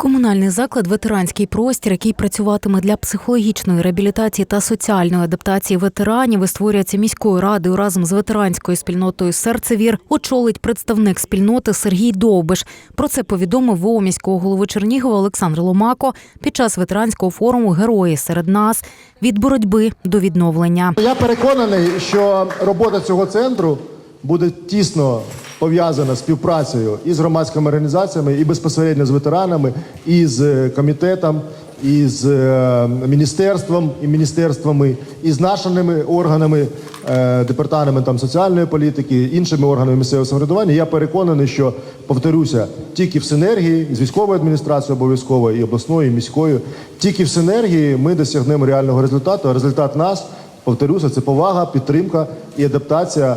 Комунальний заклад ветеранський простір, який працюватиме для психологічної реабілітації та соціальної адаптації ветеранів, і створюється міською радою разом з ветеранською спільнотою Серцевір. Очолить представник спільноти Сергій Довбиш. Про це повідомив ВО міського голови Чернігова Олександр Ломако під час ветеранського форуму Герої серед нас від боротьби до відновлення. Я переконаний, що робота цього центру буде тісно пов'язана співпрацею і з громадськими організаціями, і безпосередньо з ветеранами, і з е, комітетом, і з е, міністерством, і міністерствами, і з нашими органами, е, департаментом соціальної політики, іншими органами місцевого самоврядування. Я переконаний, що повторюся, тільки в синергії з військовою адміністрацією обов'язково і обласною, і міською, тільки в синергії ми досягнемо реального результату. А результат нас, повторюся, це повага, підтримка і адаптація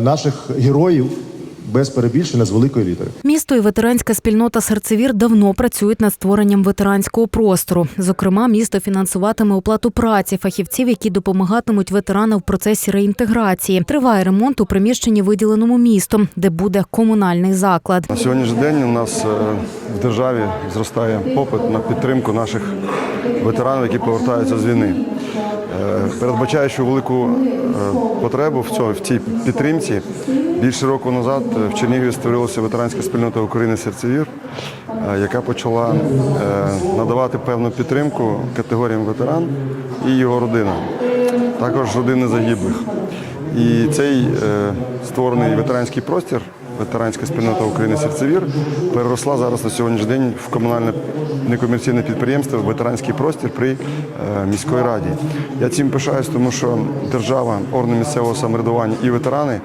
наших героїв без перебільшення з великої літери. Місто і ветеранська спільнота Серцевір давно працюють над створенням ветеранського простору. Зокрема, місто фінансуватиме оплату праці фахівців, які допомагатимуть ветеранам в процесі реінтеграції. Триває ремонт у приміщенні, виділеному містом, де буде комунальний заклад. На сьогоднішній день у нас е, в державі зростає попит на підтримку наших ветеранів, які повертаються з війни. Е, Передбачаючи велику е, потребу в цьому в цій підтримці, більше року назад е, в Чернігові створилася ветеранська спільнота України Серцевір, е, яка почала е, надавати певну підтримку категоріям ветеран і його родинам, також родини загиблих. І цей створений ветеранський простір, ветеранська спільнота України Серцевір, переросла зараз на сьогоднішній день в комунальне некомерційне підприємство ветеранський простір при е, міській раді. Я цим пишаюсь, тому що держава, органи місцевого самоврядування і ветерани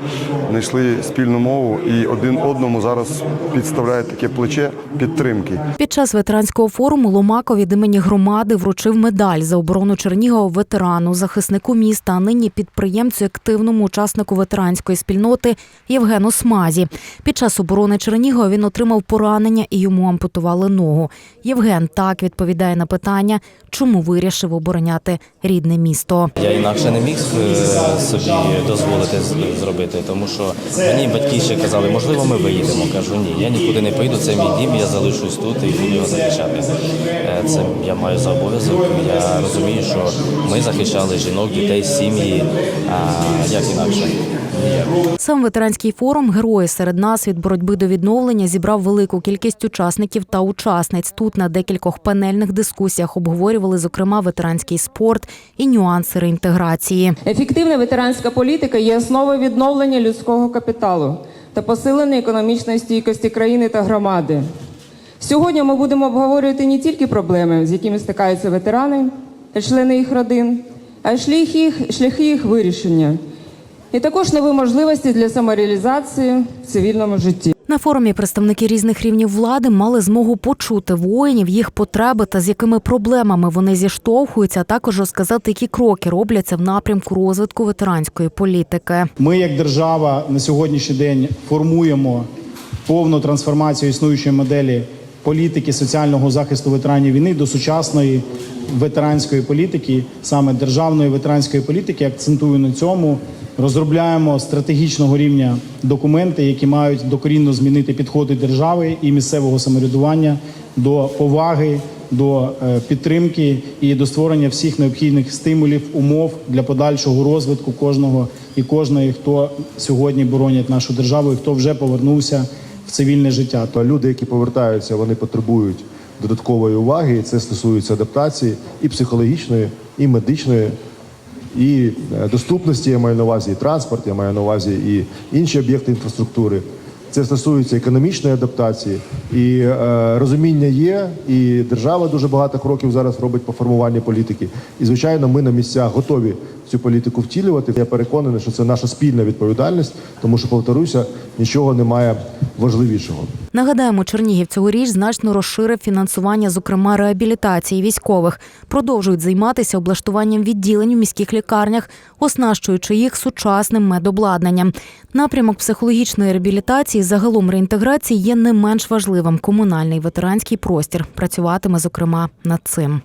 знайшли спільну мову і один одному зараз підставляють таке плече підтримки. Під час ветеранського форуму Ломако від імені громади вручив медаль за оборону Чернігова ветерану, захиснику міста, а нині підприємцю, активному учаснику ветеранської спільноти Євгену Смазі. Під час оборони Чернігова він отримав поранення і йому ампутували ногу. Євген так відповідає на питання, чому вирішив обороняти рідне місто. Я інакше не міг е, собі дозволити зробити, тому що мені батьки ще казали, можливо, ми виїдемо. Кажу, ні, я нікуди не поїду, це мій дім, я залишусь тут і буду його захищати. Е, Це я маю за обов'язок. Я розумію, що ми захищали жінок, дітей, сім'ї. А як інакше? Сам ветеранський форум Герої серед нас від боротьби до відновлення зібрав велику кількість учасників та учасниць. Тут на декількох панельних дискусіях обговорювали, зокрема, ветеранський спорт і нюанси реінтеграції. Ефективна ветеранська політика є основою відновлення людського капіталу та посилення економічної стійкості країни та громади. Сьогодні ми будемо обговорювати не тільки проблеми, з якими стикаються ветерани та члени їх родин, а й шляхи їх, шляхи їх вирішення. І також нові можливості для самореалізації в цивільному житті. На форумі представники різних рівнів влади мали змогу почути воїнів, їх потреби та з якими проблемами вони зіштовхуються, а також розказати, які кроки робляться в напрямку розвитку ветеранської політики. Ми, як держава, на сьогоднішній день формуємо повну трансформацію існуючої моделі політики соціального захисту ветеранів війни до сучасної ветеранської політики, саме державної ветеранської політики. Акцентую на цьому. Розробляємо стратегічного рівня документи, які мають докорінно змінити підходи держави і місцевого самоврядування до поваги, до е, підтримки і до створення всіх необхідних стимулів, умов для подальшого розвитку кожного і кожної, хто сьогодні боронять нашу державу, і хто вже повернувся в цивільне життя. То люди, які повертаються, вони потребують додаткової уваги. І це стосується адаптації і психологічної, і медичної, і е, доступності. Я маю на увазі і транспорт, я маю на увазі і інші об'єкти інфраструктури. Це стосується економічної адаптації, і е, розуміння є, і держава дуже багато кроків зараз робить по формуванню політики. І звичайно, ми на місцях готові цю політику втілювати. Я переконаний, що це наша спільна відповідальність, тому що повторюся, нічого немає важливішого. Нагадаємо, Чернігів цьогоріч значно розширив фінансування, зокрема реабілітації військових. Продовжують займатися облаштуванням відділень в міських лікарнях, оснащуючи їх сучасним медобладнанням. Напрямок психологічної реабілітації, загалом реінтеграції, є не менш важливим. Комунальний ветеранський простір працюватиме зокрема над цим.